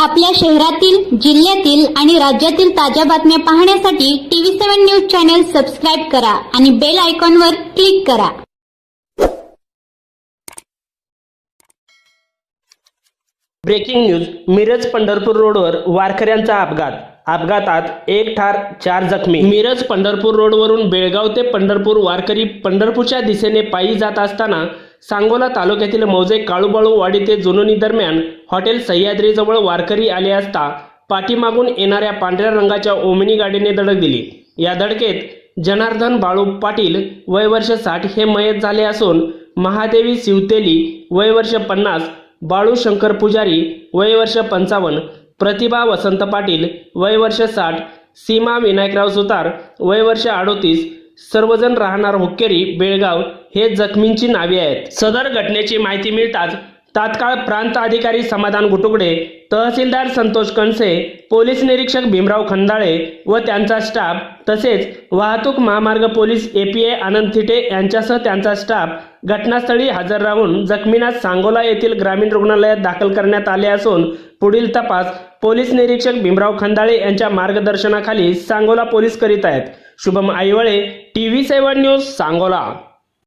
आपल्या शहरातील जिल्ह्यातील आणि राज्यातील ताज्या बातम्या पाहण्यासाठी TV seven news channel subscribe करा आणि बेल आयकॉनवर क्लिक करा. ब्रेकिंग न्यूज मिरज पंढरपूर रोडवर वारकऱ्यांचा अपघात. अपघातात एक ठार चार जखमी. मिरज पंढरपूर रोडवरून बेळगाव ते पंढरपूर वारकरी पंढरपूरच्या दिशेने पायी जात असताना सांगोला तालुक्यातील मौजे काळूबाळू वाडी ते जुनोनी दरम्यान हॉटेल सह्याद्रीजवळ वारकरी आले असता पाठीमागून येणाऱ्या पांढऱ्या रंगाच्या ओमिनी गाडीने धडक दिली. या धडकेत जनार्दन बाळू पाटील वय वर्ष साठ हे मयत झाले असून महादेवी शिवतेली वय वर्ष पन्नास बाळू शंकर पुजारी वय वर्ष पंचावन्न प्रतिभा वसंत पाटील वय वर्ष साठ सीमा विनायकराव सुतार वय वर्ष अडोतीस सर्वजण राहणार हुक्केरी बेळगाव हे जखमींची नावे आहेत. सदर घटनेची माहिती मिळताच तात्काळ प्रांत अधिकारी समाधान गुटुकडे तहसीलदार संतोष कणसे पोलीस निरीक्षक भीमराव खंदाळे व त्यांचा स्टाफ तसेच वाहतूक महामार्ग पोलीस एपीए आनंद थिटे यांच्यासह त्यांचा स्टाफ घटनास्थळी हजर राहून जखमींना सांगोला येथील ग्रामीण रुग्णालयात दाखल करण्यात आले असून पुढील तपास पोलीस निरीक्षक भीमराव खंदाळे यांच्या मार्गदर्शनाखाली सांगोला पोलीस करीत आहेत. Shubham Aiwale TV seven news Sangola.